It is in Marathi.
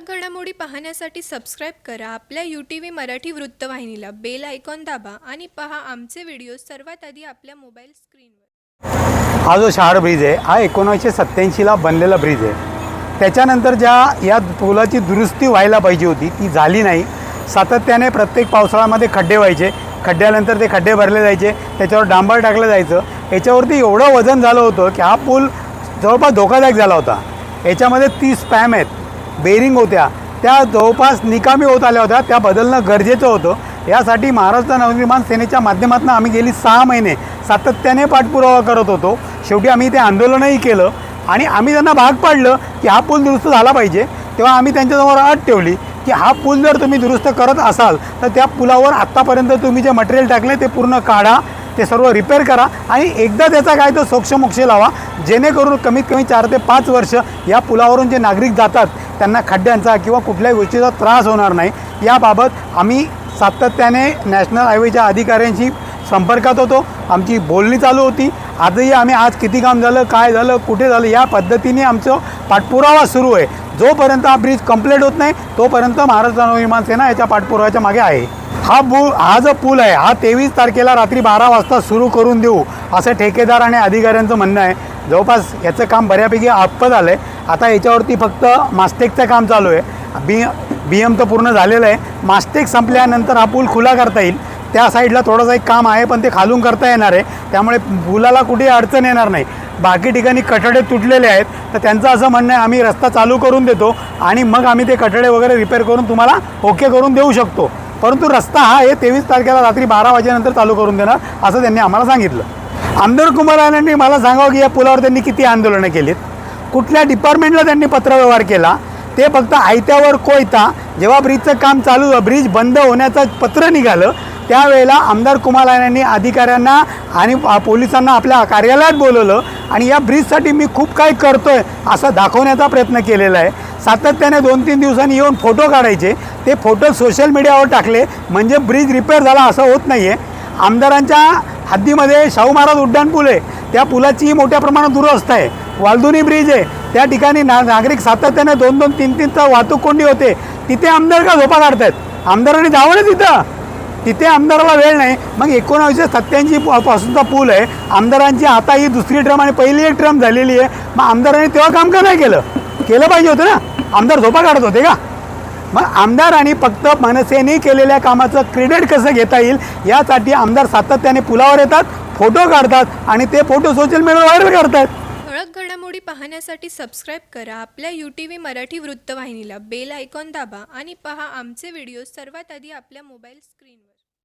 ठळक घडामोडी पाहण्यासाठी सबस्क्राईब करा. आपल्या यू टी व्ही मराठी वृत्तवाहिनीला बेल आयकॉन दाबा आणि पहा आमचे व्हिडिओ सर्वात आधी आपल्या मोबाईल स्क्रीनवर हा जो शहार ब्रिज आहे हा एकोणीसशे सत्त्याऐंशीला बनलेला ब्रिज आहे. त्याच्यानंतर ज्या या पुलाची दुरुस्ती व्हायला पाहिजे होती ती झाली नाही. सातत्याने प्रत्येक पावसाळ्यामध्ये खड्डे व्हायचे. खड्ड्यानंतर ते खड्डे भरले जायचे. त्याच्यावर डांबर टाकलं जायचं. याच्यावरती एवढं वजन झालं होतं की हा पूल जवळपास धोकादायक झाला होता. याच्यामध्ये तीस स्पॅम आहेत. बेरिंग होत्या. त्या जवळपास निकामी होत आल्या होत्या. त्या बदलणं गरजेचं होतं. यासाठी महाराष्ट्र नवनिर्माण सेनेच्या माध्यमातून आम्ही गेली सहा महिने सातत्याने पाठपुरावा करत होतो. शेवटी आम्ही ते आंदोलनही केलं आणि आम्ही त्यांना भाग पाडलं की हा पूल दुरुस्त झाला पाहिजे. तेव्हा आम्ही त्यांच्यासमोर अट ठेवली की हा पूल जर तुम्ही दुरुस्त करत असाल तर त्या पुलावर आत्तापर्यंत तुम्ही जे मटेरियल टाकले ते पूर्ण काढा. ते सर्व रिपेअर करा आणि एकदा त्याचा काय तो सोक्षमोक्ष लावा. जेणेकरून कमीत कमी चार ते पाच वर्ष या पुलावरून जे नागरिक जातात त्यांना खड्ड्यांचा किंवा कुठल्याही गोष्टीचा त्रास होणार नाही. याबाबत आम्ही सातत्याने नॅशनल हायवेच्या अधिकाऱ्यांशी संपर्कात होतो. आमची बोलणी चालू होती. आजही आम्ही आज किती काम झालं काय झालं कुठे झालं या पद्धतीने आमचं पाठपुरावा सुरू आहे. जोपर्यंत हा ब्रिज कंप्लीट होत नाही तोपर्यंत महाराष्ट्र नवनिर्माण सेना याच्या पाठपुराव्याच्या मागे आहे. हा पूल हा जो पूल आहे हा तेवीस तारखेला रात्री बारा वाजता सुरू करून देऊ असं ठेकेदार आणि अधिकाऱ्यांचं म्हणणं आहे. जवळपास याचं काम बऱ्यापैकी आप्प झालं आहे आता याच्यावरती फक्त मास्टेकचं काम चालू आहे. बी बी एम तर पूर्ण झालेलं आहे. मास्टेक संपल्यानंतर हा पूल खुला करता येईल. त्या साईडला थोडंसं एक काम आहे पण ते खालून करता येणार आहे. त्यामुळे पुलाला कुठेही अडचण येणार नाही. बाकी ठिकाणी कठडे तुटलेले आहेत. तर त्यांचं असं म्हणणं आहे आम्ही रस्ता चालू करून देतो आणि मग आम्ही ते कठडे वगैरे रिपेअर करून तुम्हाला ओके करून देऊ शकतो. परंतु रस्ता हा आहे तेवीस तारखेला रात्री बारा वाजेनंतर चालू करून देणार असं त्यांनी आम्हाला सांगितलं. आमदार कुमारांनी मला सांगावं की या पुलावर त्यांनी किती आंदोलनं केलीत. कुठल्या डिपार्टमेंटला त्यांनी पत्रव्यवहार केला ते फक्त आयत्यावर कोयता जेव्हा ब्रिजचं काम चालू ब्रिज बंद होण्याचं पत्र निघालं त्यावेळेला आमदार कुमार यांनी अधिकाऱ्यांना आणि पोलिसांना आपल्या कार्यालयात बोलवलं आणि या ब्रिजसाठी मी खूप काही आहे असं दाखवण्याचा प्रयत्न केलेला आहे. सातत्याने दोन तीन दिवसांनी येऊन फोटो काढायचे. ते फोटो सोशल मीडियावर टाकले. म्हणजे ब्रिज रिपेअर झाला असं होत नाही आहे आमदारांच्या हद्दीमध्ये शाहू महाराज उड्डाणपूल आहे. त्या पुलाचीही मोठ्या प्रमाणात दुरवस्था आहे. वालदुनी ब्रिज आहे. त्या ठिकाणी ना नागरिक सातत्याने दोन दोन तीन तीनचा वाहतूक कोंडी होते. तिथे आमदार का झोपा काढतायत? आमदारांनी जावं ना तिथं. तिथे आमदाराला वेळ नाही. मग एकोणावीसशे सत्त्याऐंशी पासूनचा पूल आहे. आमदारांची आता ही दुसरी ट्रम आणि पहिली एक ट्रम झालेली आहे. मग आमदारांनी तेव्हा काम का नाही केलं? केलं पाहिजे होतं ना. आमदार झोपा काढत होते का? मग आमदारांनी फक्त मनसेने केलेल्या कामाचं क्रेडिट कसं घेता येईल? यासाठी आमदार सातत्याने पुलावर येतात फोटो काढतात आणि ते फोटो सोशल मीडियावर व्हायरल करतात. ठळक घडामोडी पाहण्यासाठी सबस्क्राईब करा. आपल्या यू टी व्ही मराठी वृत्तवाहिनीला बेल आयकॉन दाबा आणि पहा आमचे व्हिडिओ सर्वात आधी आपल्या मोबाईल स्क्रीनवर